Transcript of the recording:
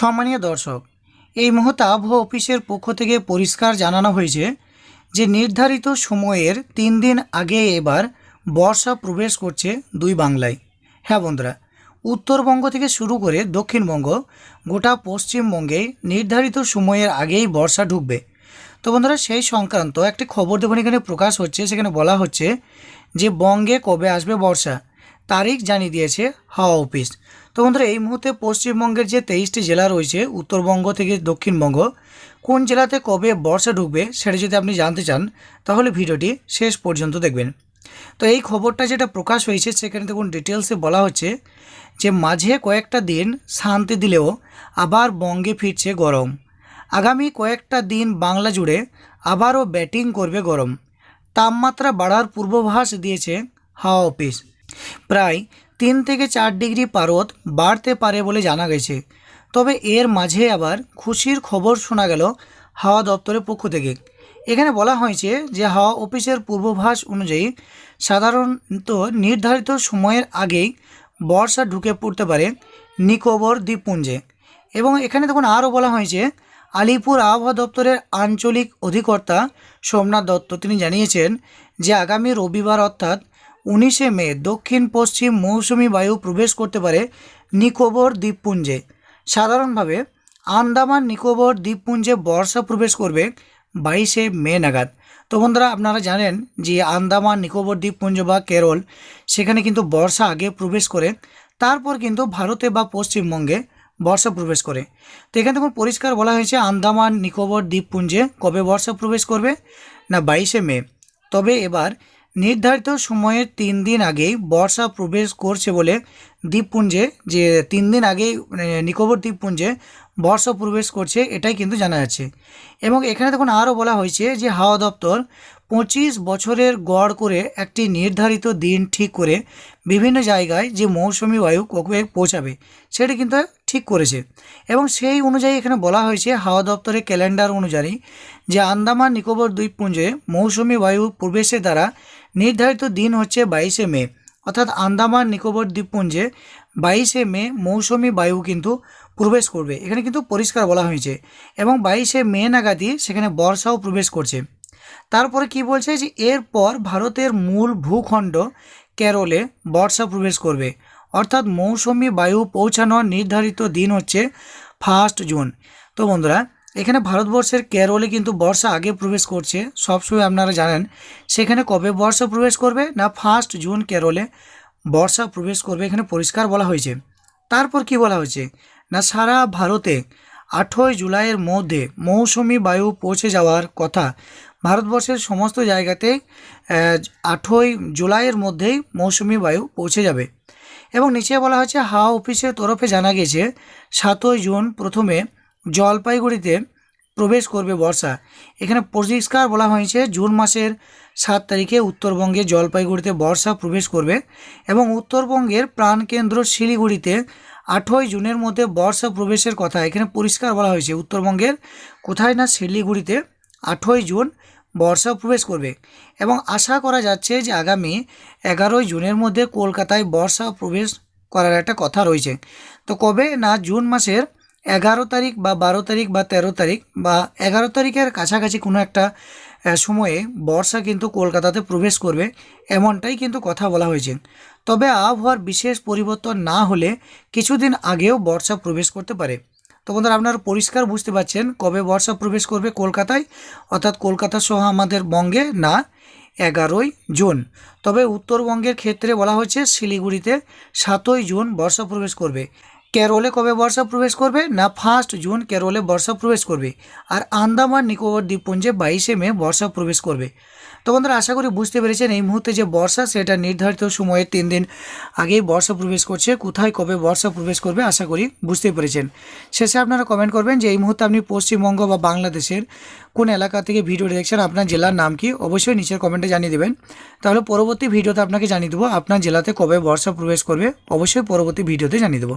সম্মানীয় দর্শক, এই মুহূর্তে আবহাওয়া অফিসের পক্ষ থেকে পরিষ্কার জানানো হয়েছে যে নির্ধারিত সময়ের তিন দিন আগে এবার বর্ষা প্রবেশ করছে দুই বাংলায়। হ্যাঁ বন্ধুরা, উত্তরবঙ্গ থেকে শুরু করে দক্ষিণবঙ্গ, গোটা পশ্চিমবঙ্গে নির্ধারিত সময়ের আগেই বর্ষা ঢুকবে। তো বন্ধুরা, সেই সংক্রান্ত একটি খবর দেখুন, এখানে প্রকাশ হচ্ছে। সেখানে বলা হচ্ছে যে বঙ্গে কবে আসবে বর্ষা, তারিখ জানিয়ে দিয়েছে হাওয়া অফিস। তো বন্ধুরা, এই মুহূর্তে পশ্চিমবঙ্গের যে তেইশটি জেলা রয়েছে, উত্তরবঙ্গ থেকে দক্ষিণবঙ্গ, কোন জেলাতে কবে বর্ষা ঢুকবে সেটা যদি আপনি জানতে চান, তাহলে ভিডিওটি শেষ পর্যন্ত দেখবেন। তো এই খবরটা যেটা প্রকাশ হয়েছে, সেখানে দেখুন ডিটেলসে বলা হচ্ছে যে মাঝে কয়েকটা দিন শান্তি দিলেও আবার বঙ্গে ফিরছে গরম। আগামী কয়েকটা দিন বাংলা জুড়ে আবারও ব্যাটিং করবে গরম। তাপমাত্রা বাড়ার পূর্বাভাস দিয়েছে হাওয়া অফিস। প্রায় তিন থেকে চার ডিগ্রি পারদ বাড়তে পারে বলে জানা গেছে। তবে এর মাঝে আবার খুশির খবর শোনা গেল হাওয়া দপ্তরের পক্ষ থেকে। এখানে বলা হয়েছে যে, হাওয়া অফিসের পূর্বাভাস অনুযায়ী সাধারণত নির্ধারিত সময়ের আগেই বর্ষা ঢুকে পড়তে পারে নিকোবর দ্বীপপুঞ্জে। এবং এখানে তখন আরও বলা হয়েছে, আলিপুর আবহাওয়া দপ্তরের আঞ্চলিক অধিকর্তা সোমনাথ দত্ত তিনি জানিয়েছেন যে, আগামী রবিবার অর্থাৎ উনিশে মে দক্ষিণ পশ্চিম মৌসুমি বায়ু প্রবেশ করতে পারে নিকোবর দ্বীপপুঞ্জে। সাধারণভাবে আন্দামান নিকোবর দ্বীপপুঞ্জে বর্ষা প্রবেশ করবে বাইশে মে নাগাদ। তো বন্ধুরা, আপনারা জানেন যে আন্দামান নিকোবর দ্বীপপুঞ্জ বা কেরল, সেখানে কিন্তু বর্ষা আগে প্রবেশ করে, তারপর কিন্তু ভারতে বা পশ্চিমবঙ্গে বর্ষা প্রবেশ করে। তো এখানে দেখুন, পরিষ্কার বলা হয়েছে আন্দামান নিকোবর দ্বীপপুঞ্জে কবে বর্ষা প্রবেশ করবে? না, বাইশে মে। তবে এবার নির্ধারিত সময়ের তিন দিন আগেই বর্ষা প্রবেশ করছে বলে দ্বীপপুঞ্জে, যে তিন দিন আগেই মানে নিকোবর দ্বীপপুঞ্জে বর্ষা প্রবেশ করছে, এটাই কিন্তু জানা যাচ্ছে। এবং এখানে দেখুন আরও বলা হয়েছে যে হাওয়া দপ্তর পঁচিশ বছরের গড় করে একটি নির্ধারিত দিন ঠিক করে বিভিন্ন জায়গায় যে মৌসুমি বায়ু কবে পৌঁছাবে, সেটা কিন্তু ঠিক করেছে। এবং সেই অনুযায়ী এখানে বলা হয়েছে হাওয়া দপ্তরের ক্যালেন্ডার অনুযায়ী যে আন্দামান নিকোবর দ্বীপপুঞ্জে মৌসুমি বায়ু প্রবেশের দ্বারা নির্ধারিত দিন হচ্ছে বাইশে মে, অর্থাৎ আন্দামান, নিকোবর দ্বীপপুঞ্জে বাইশে মে মৌসুমি বায়ু কিন্তু প্রবেশ করবে। এখানে কিন্তু পরিষ্কার বলা হয়েছে এবং বাইশে মে নাগাদই সেখানে বর্ষাও প্রবেশ করছে। তারপরে কি বলছে যে এরপর ভারতের মূল ভূখণ্ড কেরলে বর্ষা প্রবেশ করবে। অর্থাৎ মৌসুমি বায়ু পৌঁছানোর নির্ধারিত দিন হচ্ছে ফার্স্ট জুন। তো বন্ধুরা এখানে ভারতবর্ষের কেরলে কিন্তু বর্ষা আগে প্রবেশ করছে সবসময় আপনারা জানেন। সেখানে কবে বর্ষা প্রবেশ করবে না ফার্স্ট জুন কেরলে বর্ষা প্রবেশ করবে এখানে পরিষ্কার বলা হয়েছে। তারপর কি বলা হয়েছে? না, সারা ভারতে আঠই জুলাইয়ের মধ্যে মৌসুমি বায়ু পৌঁছে যাওয়ার কথা। ভারতবর্ষের সমস্ত জায়গাতেই আঠই জুলাইয়ের মধ্যেই মৌসুমি বায়ু পৌঁছে যাবে। এবং নিচে বলা হয়েছে হাওয়া অফিসের তরফে জানা গেছে, সাতই জুন প্রথমে জলপাইগুড়িতে প্রবেশ করবে বর্ষা। এখানে পরিষ্কার বলা হয়েছে, জুন মাসের সাত তারিখে উত্তরবঙ্গে জলপাইগুড়িতে বর্ষা প্রবেশ করবে এবং উত্তরবঙ্গের প্রাণকেন্দ্র শিলিগুড়িতে আঠই জুনের মধ্যে বর্ষা প্রবেশের কথা এখানে পরিষ্কার বলা হয়েছে। উত্তরবঙ্গের কোথায় না শিলিগুড়িতে আঠই জুন বর্ষা প্রবেশ করবে এবং আশা করা যাচ্ছে যে আগামী এগারোই জুনের মধ্যে কলকাতায় বর্ষা প্রবেশ করার একটা কথা রয়েছে। তো কবে না জুন মাসের এগারো তারিখ বা বারো তারিখ বা তেরো তারিখ বা এগারো তারিখের কাছাকাছি কোনো একটা সময়ে বর্ষা কিন্তু কলকাতাতে প্রবেশ করবে এমনটাই কিন্তু কথা বলা হয়েছে। তবে আবহাওয়ার বিশেষ পরিবর্তন না হলে কিছুদিন আগেও বর্ষা প্রবেশ করতে পারে। তো বন্ধুরা, আপনারা পরিষ্কার বুঝতে পারছেন কবে বর্ষা প্রবেশ করবে কলকাতায়? অর্থাৎ কলকাতা সহ আমাদের বঙ্গে না, এগারোই জুন। তবে উত্তরবঙ্গের ক্ষেত্রে বলা হয়েছে শিলিগুড়িতে সাতই জুন বর্ষা প্রবেশ করবে। কেরলে কবে বর্ষা প্রবেশ করবে? না ফার্স্ট জুন কেরলে বর্ষা প্রবেশ করবে। আর আন্দামান, নিকোবর দ্বীপপুঞ্জে বাইশে মে বর্ষা প্রবেশ করবে। তো বন্ধুরা, আশা করি বুঝতে পেরেছেন, এই মুহূর্তে যে বর্ষা, সেটা নির্ধারিত সময়ে তিন দিন আগেই বর্ষা প্রবেশ করছে। কোথায়, কবে বর্ষা প্রবেশ করবে, আশা করি বুঝতে পেরেছেন। শেষে আপনারা কমেন্ট করবেন যে, এই মুহূর্তে আপনি পশ্চিমবঙ্গ বা বাংলাদেশের কোন এলাকা থেকে ভিডিও দেখছেন, আপনার জেলার নাম কি? অবশ্যই নিচের কমেন্টে জানিয়ে দেবেন। তাহলে পরবর্তী ভিডিওতে আপনাকে জানিয়ে দেবো, আপনার জেলাতে কবে বর্ষা প্রবেশ করবে, অবশ্যই পরবর্তী ভিডিওতে জানিয়ে দেবো।